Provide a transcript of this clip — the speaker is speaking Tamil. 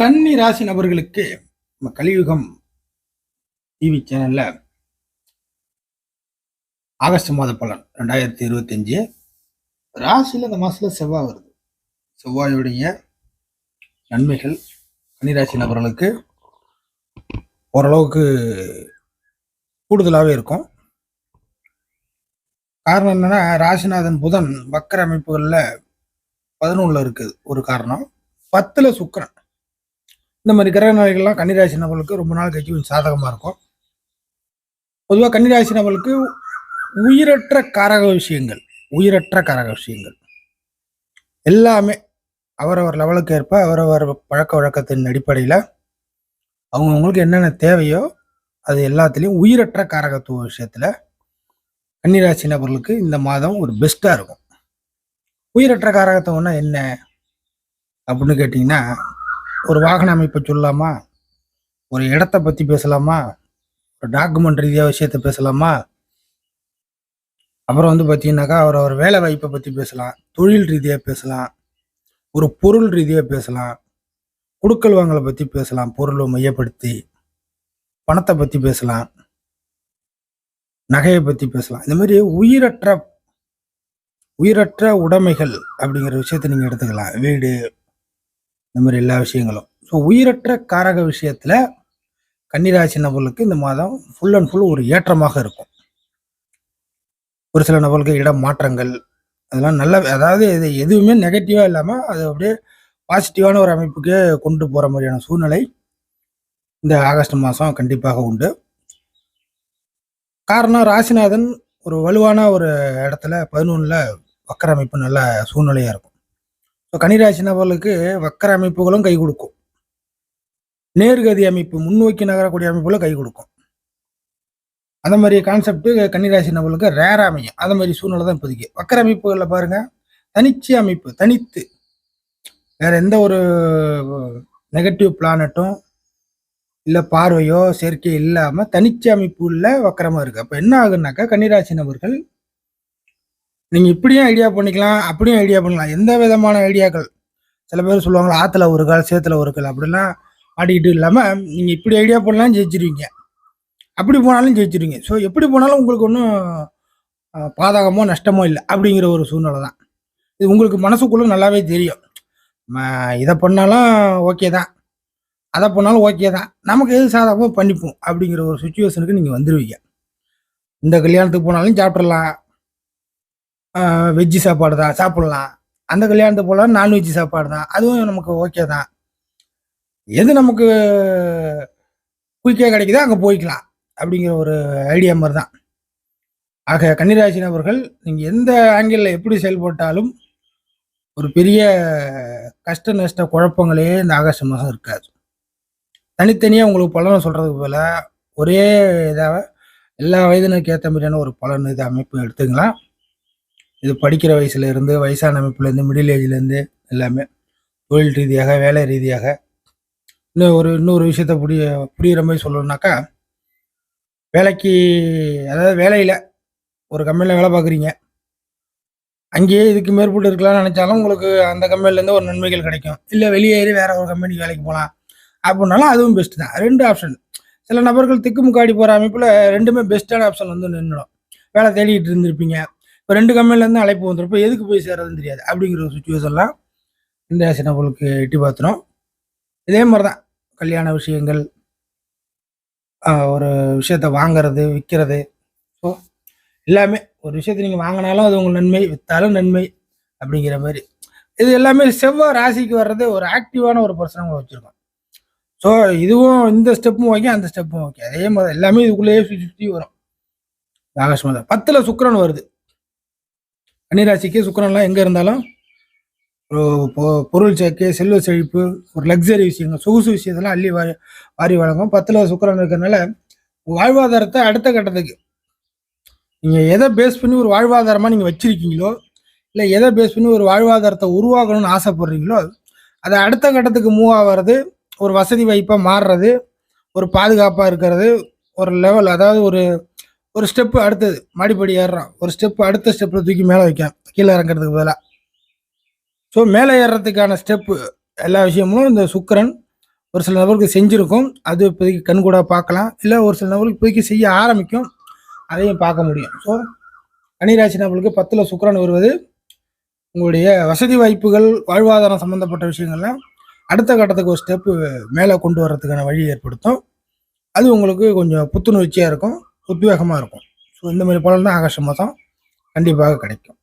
கன்னி ராசி நபர்களுக்கு நம்ம கலியுகம் டிவி சேனல்ல ஆகஸ்ட் மாத பலன் ரெண்டாயிரத்தி இருபத்தஞ்சு. ராசியில் இந்த மாசத்துல செவ்வாய் வருது. செவ்வாயுடைய நன்மைகள் கன்னிராசி நபர்களுக்கு ஓரளவுக்கு கூடுதலாகவே இருக்கும். காரணம் என்னன்னா ராசிநாதன் புதன் வக்கர அமைப்புகளில் பதினொன்றில் இருக்குது ஒரு காரணம். பத்தில் சுக்கிரன். இந்த மாதிரி கிரக நிலைகள்லாம் கன்னிராசி நபர்களுக்கு ரொம்ப நாள் கழிச்சு கொஞ்சம் சாதகமாக இருக்கும். பொதுவாக கன்னிராசி நபர்களுக்கு உயிரற்ற காரக விஷயங்கள் உயிரற்ற காரக விஷயங்கள். எல்லாமே அவரவர் லெவலுக்கு ஏற்ப அவரவர் பழக்க வழக்கத்தின் அடிப்படையில் அவங்கவுங்களுக்கு என்னென்ன தேவையோ அது எல்லாத்துலேயும் உயிரற்ற காரகத்துவ விஷயத்தில் கன்னிராசி நபர்களுக்கு இந்த மாதம் ஒரு பெஸ்ட்டாக இருக்கும். உயிரற்ற காரகத்துவம்னா என்ன? அப்படின்னு கேட்டிங்கன்னா ஒரு வாகன அமைப்பை சொல்லலாமா? ஒரு இடத்த பற்றி பேசலாமா? ஒரு டாக்குமெண்ட் ரீதியாக விஷயத்த பேசலாமா? அப்புறம் வந்து பார்த்தீங்கன்னாக்கா அவர் ஒரு வேலை வாய்ப்பை பற்றி பேசலாம். தொழில் ரீதியாக பேசலாம். ஒரு பொருள் ரீதியாக பேசலாம். குடுக்கல் வாங்கலை பற்றி பேசலாம். பொருளை மையப்படுத்தி பணத்தை பற்றி பேசலாம். நகையை பற்றி பேசலாம். இந்த மாதிரி உயிரற்ற உயிரற்ற உடைமைகள் அப்படிங்கிற விஷயத்த நீங்கள் எடுத்துக்கலாம். வீடு இந்த மாதிரி எல்லா விஷயங்களும். ஸோ உயிரற்ற காரக விஷயத்தில் கன்னிராசி நபர்களுக்கு இந்த மாதம் ஃபுல் அண்ட் ஃபுல் ஒரு ஏற்றமாக இருக்கும். ஒரு சில நபர்களுக்கு இடம் மாற்றங்கள் அதெல்லாம் நல்ல அதாவது இது எதுவுமே நெகட்டிவாக இல்லாமல் அது அப்படியே பாசிட்டிவான ஒரு அமைப்புக்கு கொண்டு போகிற மாதிரியான சூழ்நிலை இந்த ஆகஸ்ட் மாதம் கண்டிப்பாக உண்டு. காரணம் ராசிநாதன் ஒரு வலுவான ஒரு இடத்துல பதினொன்றில் வக்கர அமைப்பு நல்ல சூழ்நிலையாக இருக்கும். ஸோ கன்னிராசி நபர்களுக்கு வக்கர அமைப்புகளும் கை கொடுக்கும். நேர்கதி அமைப்பு முன்னோக்கி நகரக்கூடிய அமைப்புகளும் கை கொடுக்கும். அந்த மாதிரி கான்செப்ட்டு கன்னிராசி நபர்களுக்கு ரேர் அமையும். அந்த மாதிரி சூழ்நிலை தான் இப்போதைக்கு. வக்கர அமைப்புகளில் பாருங்கள் தனிச்சு அமைப்பு தனித்து. வேற எந்த ஒரு நெகட்டிவ் பிளானட்டும் இல்லை பார்வையோ சேர்க்கை இல்லாமல் தனிச்சு அமைப்பு உள்ள வக்கரமாக இருக்குது அப்போ என்ன ஆகுனாக்கா கன்னிராசி நபர்கள் நீங்கள் இப்படியும் ஐடியா பண்ணிக்கலாம் அப்படியும் ஐடியா பண்ணலாம். எந்த விதமான ஐடியாக்கள் சில பேர் சொல்லுவாங்களா ஆற்றுல ஒரு கால் சேத்துல ஒரு கால் அப்படிலாம் ஆடிக்கிட்டு இல்லாமல் நீங்கள் இப்படி ஐடியா பண்ணலாம் ஜெயிச்சிருவீங்க. அப்படி போனாலும் ஜெயிச்சிருவீங்க. ஸோ எப்படி போனாலும் உங்களுக்கு ஒன்றும் பாதகமோ நஷ்டமோ இல்லை அப்படிங்கிற ஒரு சூழ்நிலை தான். இது உங்களுக்கு மனசுக்குள்ளே நல்லாவே தெரியும். இதை பண்ணாலும் ஓகே தான். அதை பண்ணாலும் ஓகே தான். நமக்கு எது சாதகமோ பண்ணிப்போம் அப்படிங்கிற ஒரு சுச்சுவேஷனுக்கு நீங்கள் வந்துடுவீங்க இந்த கல்யாணத்துக்கு போனாலும் சாப்பிட்றலாம் வெஜ்ஜு சாப்பாடு தான் சாப்பிட்லாம். அந்த கல்யாணத்துக்கு போகலாம் நான்வெஜ் சாப்பாடு தான். அதுவும் நமக்கு ஓகே தான். எது நமக்கு குயிக்காக கிடைக்குதோ அங்கே போய்க்கலாம் அப்படிங்கிற ஒரு ஐடியா மாதிரி தான். ஆக கன்னிராசி நபர்கள் நீங்கள் எந்த ஆங்கிளில் எப்படி செயல்பட்டாலும் ஒரு பெரிய கஷ்ட நஷ்ட குழப்பங்களே இந்த ஆகாச மாதம் இருக்காது. தனித்தனியாக உங்களுக்கு பலனை சொல்கிறதுக்கு போல ஒரே இதாக எல்லா வயதினருக்கு ஏற்ற மாதிரியான ஒரு பலன் இது அமைப்பு எடுத்துக்கலாம். இது படிக்கிற வயசுல இருந்து வயசான அமைப்புலேருந்து மிடில் ஏஜ்லேருந்து எல்லாமே தொழில் ரீதியாக வேலை ரீதியாக. இன்னும் ஒரு இன்னொரு விஷயத்த புரிய புரியுற மாதிரி சொல்லணுன்னாக்கா வேலைக்கு அதாவது வேலையில் ஒரு கம்பெனியில் வேலை பார்க்குறீங்க. அங்கேயே இதுக்கு மேற்பட்டு இருக்கலாம்னு நினச்சாலும் உங்களுக்கு அந்த கம்பெனிலேருந்து ஒரு நன்மைகள் கிடைக்கும். இல்லை வெளியேறி வேற ஒரு கம்பெனிக்கு வேலைக்கு போகலாம். அப்படின்னாலும் அதுவும் பெஸ்ட் தான். ரெண்டு ஆப்ஷன் சில நபர்கள் திக்குமுக்காடி போகிற அமைப்பில் ரெண்டுமே பெஸ்ட்டான ஆப்ஷன் வந்து நின்றுடும் வேலை தேடிக்கிட்டு இருந்திருப்பீங்க. இப்போ ரெண்டு கம்பெனிலேருந்து அழைப்பு வந்துருப்போ எதுக்கு போய் சேர்றதுன்னு தெரியாது. அப்படிங்கிற ஒரு சுச்சுவேஷன்லாம் இந்த ராசி நம்மளுக்கு எட்டி பார்த்துரும். இதே மாதிரி தான் கல்யாண விஷயங்கள் ஒரு விஷயத்த வாங்குறது விற்கிறது ஸோ எல்லாமே ஒரு விஷயத்தை நீங்கள் வாங்கினாலும் அது உங்களுக்கு நன்மை விற்றாலும் நன்மை அப்படிங்கிற மாதிரி. இது எல்லாமே செவ்வாய் ராசிக்கு வர்றது ஒரு ஆக்டிவான ஒரு பர்சனாக வச்சுருக்கோம். ஸோ இதுவும் இந்த ஸ்டெப்பும் ஓகே அந்த ஸ்டெப்பும் ஓகே அதே மாதிரி எல்லாமே இதுக்குள்ளேயே சுற்றி சுற்றி வரும். ஆகாஷ் ஆகஸ்ட் மாதம் பத்தில் சுக்கரன் வருது. கன்னிராசிக்கு சுக்கரன்லாம் எங்கே இருந்தாலும் ஒரு பொ- பொருள் சேர்க்கை செல்வ செழிப்பு ஒரு லக்ஸரி விஷயங்கள் சொகுசு விஷயத்தெல்லாம் அள்ளி வாரி வாரி வழங்கும். பத்தில் சுக்கரன் இருக்கிறதுனால வாழ்வாதாரத்தை அடுத்த கட்டத்துக்கு. நீங்கள் எதை பேஸ் பண்ணி ஒரு வாழ்வாதாரமாக நீங்கள் வச்சுருக்கீங்களோ இல்லை எதை பேஸ் பண்ணி ஒரு வாழ்வாதாரத்தை உருவாக்கணும்னு ஆசைப்படுறீங்களோ அதை அடுத்த கட்டத்துக்கு மூவ் ஆகிறது ஒரு வசதி வாய்ப்பாக மாறுறது ஒரு பாதுகாப்பாக இருக்கிறது ஒரு லெவல் அதாவது ஒரு ஒரு ஸ்டெப்பு அடுத்தது. மாடிப்படி ஏறுறான். ஒரு ஸ்டெப்பு அடுத்த ஸ்டெப்பில் தூக்கி மேலே வைக்கான் கீழே இறங்குறதுக்கு பதிலாக ஸோ மேலே ஏறுறதுக்கான ஸ்டெப்பு எல்லா விஷயமும் இந்த சுக்கரன் ஒரு சில நபருக்கு செஞ்சுருக்கும். அது இப்போதைக்கு கண்கூட பார்க்கலாம். இல்லை ஒரு சில நபருக்கு இப்போதைக்கு செய்ய ஆரம்பிக்கும். அதையும் பார்க்க முடியும். ஸோ கனிராசி நபர்களுக்கு பத்தில் சுக்கரன் வருவது உங்களுடைய வசதி வாய்ப்புகள் வாழ்வாதாரம் சம்மந்தப்பட்ட விஷயங்கள்லாம் அடுத்த கட்டத்துக்கு ஒரு ஸ்டெப்பு மேலே கொண்டு வர்றதுக்கான வழி ஏற்படுத்தும். அது உங்களுக்கு கொஞ்சம் புத்துணர்ச்சியாக இருக்கும். உத்வேகமாக இருக்கும். ஸோ இந்த மாதிரி பலன் தான் ஆகஸ்ட் மாதம் கண்டிப்பாக கிடைக்கும்.